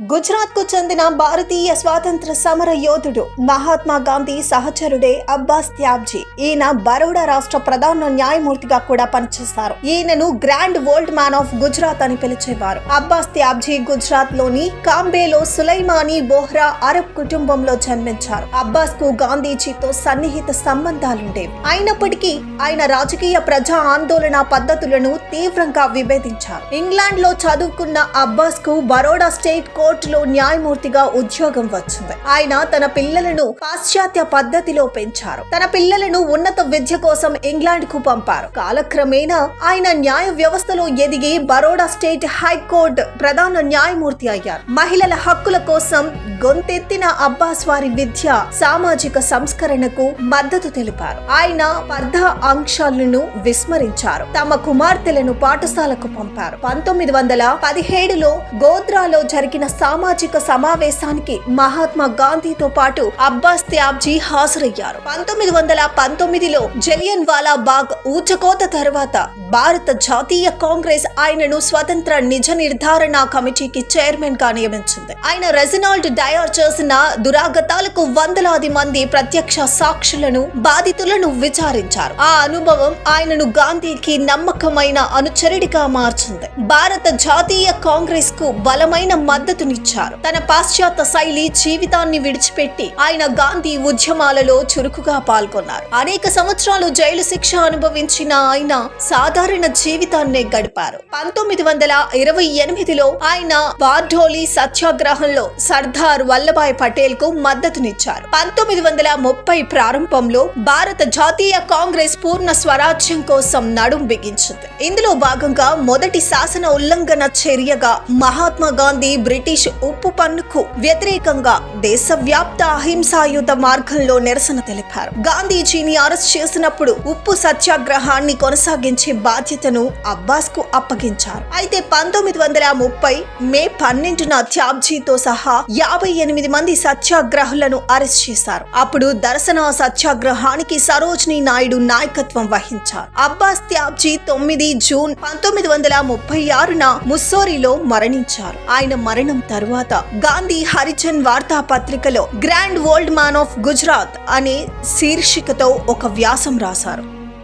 గుజరాత్కు చెందిన భారతీయ స్వాతంత్ర సమర యోధుడు మహాత్మా గాంధీ సహచరుడే అబ్బాస్ త్యాబ్జీ ఈయన బరోడా రాష్ట్ర ప్రధాన న్యాయమూర్తిగా కూడా పనిచేస్తారు. ఈయనను grand world man of Gujarat అని పిలిచేవారు. అబ్బాస్ త్యాబ్జీ గుజరాత్లోని కాంబేలో సులైమాని బోహ్రా అరబ్ కుటుంబంలో జన్మించారు. అబ్బాస్కు గాంధీజీతో సన్నిహిత సంబంధాలుండేవి. అయినప్పటికీ ఆయన రాజకీయ ప్రజా ఆందోళన పద్ధతులను తీవ్రంగా విభేదించారు. ఇంగ్లాండ్లో చదువుకున్న అబ్బాస్కు బరోడా స్టేట్ కో కోర్టులో న్యాయమూర్తిగా ఉద్యోగం వచ్చింది. ఆయన తన పిల్లలను పాశ్చాత్య పద్ధతిలో పెంచారు. తన పిల్లలను ఉన్నత విద్య కోసం ఇంగ్లాండ్కు పంపారు. కాలక్రమేణా ఆయన న్యాయ వ్యవస్థలో ఎదిగి బరోడా స్టేట్ హైకోర్టు ప్రధాన న్యాయమూర్తి అయ్యారు. మహిళల హక్కుల కోసం గొంతెత్తిన అబ్బాస్ వారి విద్య సామాజిక సంస్కరణకు మద్దతు తెలిపారు. ఆయన పర్ధా అంశాలను విస్మరించారు. తమ కుమార్తెలను పాఠశాలకు పంపారు. పంతొమ్మిది వందల పదిహేడులో గోద్రాలో జరిగిన సామాజిక సమావేశానికి మహాత్మా గాంధీతో పాటు అబ్బాస్ త్యాబ్జీ హాజరయ్యారు. పంతొమ్మిది వందల పంతొమ్మిదిలో జలియన్ వాలా బాగ్ ఊచకోత తర్వాత భారత జాతీయ కాంగ్రెస్ ఆయనను స్వతంత్ర నిజ నిర్ధారణ కమిటీకి చైర్మన్గా నియమించింది. ఆయన రెజినాల్డ్ డయర్ చేసిన దురాగతాలకు వందలాది మంది ప్రత్యక్ష సాక్షులను బాధితులను విచారించారు. ఆ అనుభవం ఆయనను గాంధీకి నమ్మకమైన అనుచరుడిగా మార్చింది. భారత జాతీయ కాంగ్రెస్కు బలమైన మద్దతు మద్దతునిచ్చారు తన పాశ్చాత్య శైలి జీవితాన్ని విడిచిపెట్టి ఆయన గాంధీ ఉద్యమాలలో చురుకుగా పాల్గొన్నారు. అనేక సంవత్సరాలు జైలు శిక్ష అనుభవించిన ఆయన సాధారణ జీవితాన్నే గడిపారు. పంతొమ్మిది వందల ఇరవై ఎనిమిదిలో ఆయన బార్డోలి సత్యాగ్రహంలో సర్దార్ వల్లభాయ్ పటేల్కు మద్దతునిచ్చారు. పంతొమ్మిది వందల ముప్పై ప్రారంభంలో భారత జాతీయ కాంగ్రెస్ పూర్ణ స్వరాజ్యం కోసం నడుం బిగించింది. ఇందులో భాగంగా మొదటి శాసన ఉల్లంఘన చర్యగా మహాత్మా గాంధీ బ్రిటిష్ ఉప్పు పన్నుకు వ్యతిరేకంగా దేశవ్యాప్త అహింసాయుత మార్గంలో నిరసన తెలిపారు. గాంధీజీని అరెస్ట్ చేసినప్పుడు ఉప్పు సత్యాగ్రహాన్ని కొనసాగించే బాధ్యతను అబ్బాస్కు అప్పగించారు. అయితే పంతొమ్మిది వందల ముప్పై మే పన్నెండున త్యాబ్జీతో సహా యాభై ఎనిమిది మంది సత్యాగ్రహులను అరెస్ట్ చేశారు. అప్పుడు దర్శన సత్యాగ్రహానికి సరోజిని నాయుడు నాయకత్వం వహించారు. అబ్బాస్ త్యాబ్జీ తొమ్మిది జూన్ పంతొమ్మిది వందల ముప్పై ఆరున ముస్సోరిలో మరణించారు. ఆయన మరణం తర్వాత Gandhi Harichand వార్తాపత్రికలో grand world man of Gujarat అనే శీర్షికతో ఒక వ్యాసం రాశారు.